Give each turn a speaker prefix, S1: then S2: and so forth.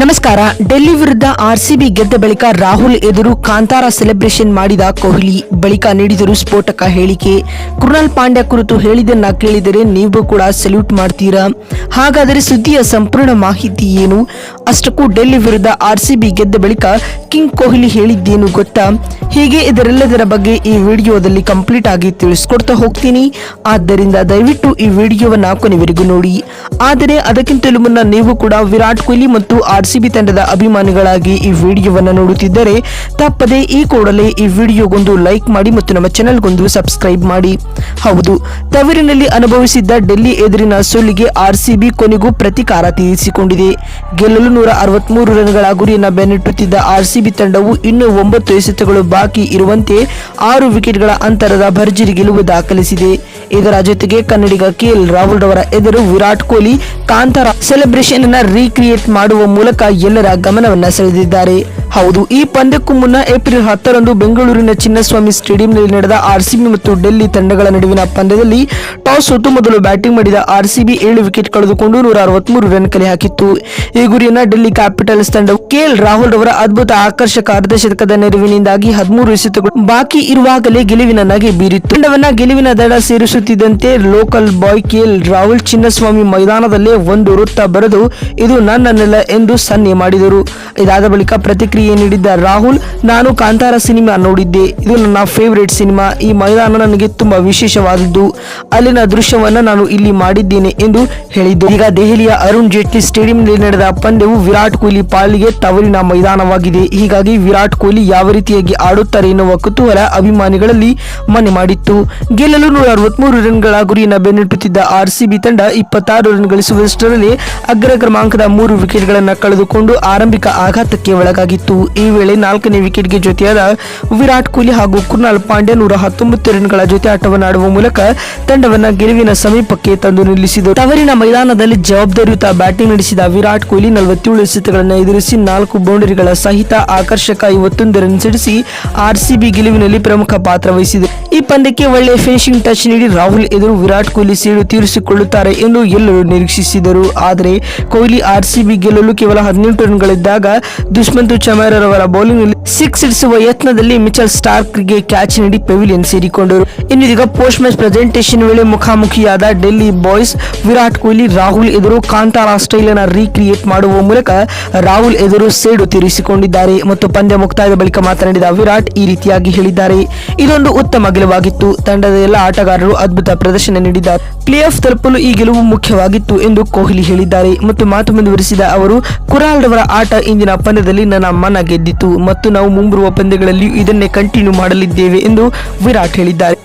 S1: ನಮಸ್ಕಾರ. ಡೆಲ್ಲಿ ವಿರುದ್ಧ ಆರ್ಸಿಬಿ ಗೆದ್ದ ಬಳಿಕ ರಾಹುಲ್ ಎದುರು ಕಾಂತಾರ ಸೆಲೆಬ್ರೇಷನ್ ಮಾಡಿದ ಕೊಹ್ಲಿ. ಬಳಿಕ ನೀಡಿದರು ಸ್ಫೋಟಕ ಹೇಳಿಕೆ. ಕೃಣಾಲ್ ಪಾಂಡ್ಯ ಕುರಿತು ಹೇಳಿದನ್ನ ಕೇಳಿದರೆ ನೀವು ಕೂಡ ಸಲ್ಯೂಟ್ ಮಾಡ್ತೀರಾ? ಹಾಗಾದರೆ ಸುದ್ದಿಯ ಸಂಪೂರ್ಣ ಮಾಹಿತಿ ಏನು? ಅಷ್ಟಕ್ಕೂ ಡೆಲ್ಲಿ ವಿರುದ್ಧ ಆರ್ಸಿಬಿ ಗೆದ್ದ ಬಳಿಕ ಕಿಂಗ್ ಕೊಹ್ಲಿ ಹೇಳಿದ್ದೇನು ಗೊತ್ತಾ? ಹೀಗೆ ಇದರೆಲ್ಲದರ ಬಗ್ಗೆ ಈ ವಿಡಿಯೋದಲ್ಲಿ ಕಂಪ್ಲೀಟ್ ಆಗಿ ತಿಳಿಸ್ಕೊಡ್ತಾ ಹೋಗ್ತೀನಿ. ಆದ್ದರಿಂದ ದಯವಿಟ್ಟು ಈ ವಿಡಿಯೋವನ್ನ ಕೊನೆವರೆಗೂ ನೋಡಿ. ಆದರೆ ಅದಕ್ಕಿಂತಲೂ ಮುನ್ನ ನೀವು ಕೂಡ ವಿರಾಟ್ ಕೊಹ್ಲಿ ಮತ್ತು ಆರ್ ತಂಡದ ಅಭಿಮಾನಿಗಳಾಗಿ ಈ ವಿಡಿಯೋವನ್ನು ನೋಡುತ್ತಿದ್ದರೆ ತಪ್ಪದೆ ಈ ಕೂಡಲೇ ಈ ವಿಡಿಯೋಗೊಂದು ಲೈಕ್ ಮಾಡಿ ಮತ್ತು ನಮ್ಮ ಚಾನೆಲ್ಗೊಂದು ಸಬ್ಸ್ಕ್ರೈಬ್ ಮಾಡಿ. ಹೌದು, ತವರಿನಲ್ಲಿ ಅನುಭವಿಸಿದ್ದ ಡೆಲ್ಲಿ ಎದುರಿನ ಸೋಲಿಗೆ ಆರ್ ಕೊನೆಗೂ ಪ್ರತಿಕಾರ ತೀರಿಸಿಕೊಂಡಿದೆ. ಗೆಲ್ಲಲು ನೂರ ಅರವತ್ಮೂರು ರನ್ಗಳ ಗುರಿಯನ್ನು ಬೆನ್ನಿಟ್ಟುತ್ತಿದ್ದ ಆರ್ ತಂಡವು ಇನ್ನೂ ಒಂಬತ್ತು ಎಸೆತಗಳು ಬಾಕಿ ಇರುವಂತೆ ಆರು ವಿಕೆಟ್ಗಳ ಅಂತರದ ಭರ್ಜರಿ ಗೆಲುವು ದಾಖಲಿಸಿದೆ. ಇದರ ಜೊತೆಗೆ ಕನ್ನಡಿಗ ಕೆಎಲ್ ರಾಹುಲ್ ರವರ ಎದುರು ವಿರಾಟ್ ಕೊಹ್ಲಿ ಕಾಂತಾರ ಸೆಲೆಬ್ರೇಷನ್ ಅನ್ನ ರೀಕ್ರಿಯೇಟ್ ಮಾಡುವ ಮೂಲಕ ಎಲ್ಲರ ಗಮನವನ್ನ ಸೆಳೆದಿದ್ದಾರೆ. ಹೌದು, ಈ ಪಂದ್ಯಕ್ಕೂ ಮುನ್ನ ಏಪ್ರಿಲ್ ಹತ್ತರಂದು ಬೆಂಗಳೂರಿನ ಚಿನ್ನಸ್ವಾಮಿ ಸ್ಟೇಡಿಯಂನಲ್ಲಿ ನಡೆದ ಆರ್ಸಿಬಿ ಮತ್ತು ಡೆಲ್ಲಿ ತಂಡಗಳ ನಡುವಿನ ಪಂದ್ಯದಲ್ಲಿ ಟಾಸ್ ಸೋತು ಮೊದಲು ಬ್ಯಾಟಿಂಗ್ ಮಾಡಿದ ಆರ್ಸಿಬಿ ಏಳು ವಿಕೆಟ್ ಕಳೆದುಕೊಂಡು ನೂರ ಅರವತ್ಮೂರು ರನ್ ಕಲೆ ಹಾಕಿತ್ತು. ಈ ಗುರಿಯನ್ನ ಡೆಲ್ಲಿ ಕ್ಯಾಪಿಟಲ್ಸ್ ತಂಡವು ಕೆಎಲ್ ರಾಹುಲ್ ರವರ ಅದ್ಭುತ ಆಕರ್ಷಕ ಅರ್ಧಶತಕದ ನೆರವಿನಿಂದಾಗಿ ಹದಿಮೂರು ಎಸೆತಗಳು ಬಾಕಿ ಇರುವಾಗಲೇ ಗೆಲುವಿನ ನಗೆ ಬೀರಿತ್ತು. ತಂಡವನ್ನ ಗೆಲುವಿನ ದಡ ಸೇರಿಸುತ್ತಿದ್ದಂತೆ ಲೋಕಲ್ ಬಾಯ್ ಕೆಎಲ್ ರಾಹುಲ್ ಚಿನ್ನಸ್ವಾಮಿ ಮೈದಾನದಲ್ಲೇ ಒಂದು ವೃತ್ತ ಬರೆದು, ಇದು ನನ್ನ ನೆಲ ಎಂದು ಸನ್ನೆ ಮಾಡಿದರು. ಇದಾದ ಬಳಿಕ ಪ್ರತಿಕ್ರಿಯೆ ನೀಡಿದ್ದ ರಾಹುಲ್, ನಾನು ಕಾಂತಾರ ಸಿನಿಮಾ ನೋಡಿದ್ದೆ. ಇದು ನನ್ನ ಫೇವರೇಟ್ ಸಿನಿಮಾ. ಈ ಮೈದಾನ ನನಗೆ ತುಂಬಾ ವಿಶೇಷವಾದದ್ದು. ಅಲ್ಲಿನ ದೃಶ್ಯವನ್ನ ನಾನು ಇಲ್ಲಿ ಮಾಡಿದ್ದೇನೆ ಎಂದು ಹೇಳಿದ್ದು ಈಗ ದೆಹಲಿಯ ಅರುಣ್ ಜೇಟ್ಲಿ ಸ್ಟೇಡಿಯಂನಲ್ಲಿ ನಡೆದ ಪಂದ್ಯವು ವಿರಾಟ್ ಕೊಹ್ಲಿ ಪಾಲಿಗೆ ತವರಿನ ಮೈದಾನವಾಗಿದೆ. ಹೀಗಾಗಿ ವಿರಾಟ್ ಕೊಹ್ಲಿ ಯಾವ ರೀತಿಯಾಗಿ ಆಡುತ್ತಾರೆ ಎನ್ನುವ ಕುತೂಹಲ ಅಭಿಮಾನಿಗಳಲ್ಲಿ ಮನೆ ಮಾಡಿತ್ತು. ಗೆಲ್ಲಲು ನೂರ ಅರವತ್ಮೂರು ರನ್ಗಳ ಗುರಿಯನ್ನು ಬೆನ್ನಟ್ಟುತ್ತಿದ್ದ ಆರ್ಸಿಬಿ ತಂಡ ಇಪ್ಪತ್ತಾರು ರನ್ ಗಳಿಸುವಷ್ಟರಲ್ಲಿ ಅಗ್ರ ಕ್ರಮಾಂಕದ ಮೂರು ವಿಕೆಟ್ಗಳನ್ನು ಕಳೆದುಕೊಂಡು ಆರಂಭಿಕ ಆಘಾತಕ್ಕೆ ಒಳಗಾಗಿತ್ತು. ಈ ವೇಳೆ ನಾಲ್ಕನೇ ವಿಕೆಟ್ಗೆ ಜೊತೆಯಾದ ವಿರಾಟ್ ಕೊಹ್ಲಿ ಹಾಗೂ ಕುರ್ನಾಲ್ ಪಾಂಡ್ಯ ನೂರ ಹತ್ತೊಂಬತ್ತು ರನ್ಗಳ ಜೊತೆ ಆಟವನ್ನಾಡುವ ಮೂಲಕ ತಂಡವನ್ನು ಗೆಲುವಿನ ಸಮೀಪಕ್ಕೆ ತಂದು ನಿಲ್ಲಿಸಿದರು. ತವರಿನ ಮೈದಾನದಲ್ಲಿ ಜವಾಬ್ದಾರಿಯುತ ಬ್ಯಾಟಿಂಗ್ ನಡೆಸಿದ ವಿರಾಟ್ ಕೊಹ್ಲಿ ನಲವತ್ತೇಳು ಎಸೆತಗಳನ್ನು ಎದುರಿಸಿ ನಾಲ್ಕು ಬೌಂಡರಿಗಳ ಸಹಿತ ಆಕರ್ಷಕ ಐವತ್ತೊಂದು ರನ್ ಸಿಡಿಸಿ ಆರ್ಸಿಬಿ ಗೆಲುವಿನಲ್ಲಿ ಪ್ರಮುಖ ಪಾತ್ರ ವಹಿಸಿದೆ. ಈ ಪಂದ್ಯಕ್ಕೆ ಒಳ್ಳೆಯ ಫಿನಿಶಿಂಗ್ ಟಚ್ ನೀಡಿ ರಾಹುಲ್ ಎದುರು ವಿರಾಟ್ ಕೊಹ್ಲಿ ಸೇಡು ತೀರಿಸಿಕೊಳ್ಳುತ್ತಾರೆ ಎಂದು ಎಲ್ಲರೂ ನಿರೀಕ್ಷಿಸಿದರು. ಆದರೆ ಕೊಹ್ಲಿ ಆರ್ಸಿಬಿ ಗೆಲ್ಲಲು ಕೇವಲ ಹದಿನೆಂಟು ರನ್ಗಳಿದ್ದಾಗ ದುಷ್ಮಂತು ಅವರ ಬೌಲಿಂಗ್ನಲ್ಲಿ ಸಿಕ್ಸ್ ಇಡಿಸುವ ಯತ್ನದಲ್ಲಿ ಮಿಚಲ್ ಸ್ಟಾರ್ಕ್ಗೆ ಕ್ಯಾಚ್ ನೀಡಿ ಪೆವಿಲಿಯನ್ ಸೇರಿಕೊಂಡರು. ಇನ್ನು ಇದೀಗ ಪೋಸ್ಟ್ ಮ್ಯಾಚ್ ಪ್ರೆಸೆಂಟೇಷನ್ ವೇಳೆ ಮುಖಾಮುಖಿಯಾದ ಡೆಲ್ಲಿ ಬಾಯ್ಸ್ ವಿರಾಟ್ ಕೊಹ್ಲಿ, ರಾಹುಲ್ ಎದುರು ಕಾಂತಾರ ಸ್ಟೈಲ್ ಅನ್ನ ರೀಕ್ರಿಯೇಟ್ ಮಾಡುವ ಮೂಲಕ ರಾಹುಲ್ ಎದುರು ಸೇಡು ತೀರಿಸಿಕೊಂಡಿದ್ದಾರೆ ಮತ್ತು ಪಂದ್ಯ ಮುಕ್ತಾಯದ ಬಳಿಕ ಮಾತನಾಡಿದ ವಿರಾಟ್ ಈ ರೀತಿಯಾಗಿ ಹೇಳಿದ್ದಾರೆ. ಇದೊಂದು ಉತ್ತಮ ಗೆಲುವಾಗಿತ್ತು. ತಂಡದ ಎಲ್ಲ ಆಟಗಾರರು ಅದ್ಭುತ ಪ್ರದರ್ಶನ ನೀಡಿದ ಪ್ಲೇ ಆಫ್ ತಲುಪಲು ಈ ಗೆಲುವು ಮುಖ್ಯವಾಗಿತ್ತು ಎಂದು ಕೊಹ್ಲಿ ಹೇಳಿದ್ದಾರೆ. ಮತ್ತು ಮಾತು ಮುಂದುವರಿಸಿದ ಅವರು ಕುರಾಲ್ ರವರ ಆಟ ಇಂದಿನ ಪಂದ್ಯದಲ್ಲಿ ನನ್ನ ಮನ ಗೆದ್ದಿತು ಮತ್ತು ನಾವು ಮುಂಬರುವ ಪಂದ್ಯಗಳಲ್ಲಿಯೂ ಇದನ್ನೇ ಕಂಟಿನ್ಯೂ ಮಾಡಲಿದ್ದೇವೆ ಎಂದು ವಿರಾಟ್ ಹೇಳಿದ್ದಾರೆ.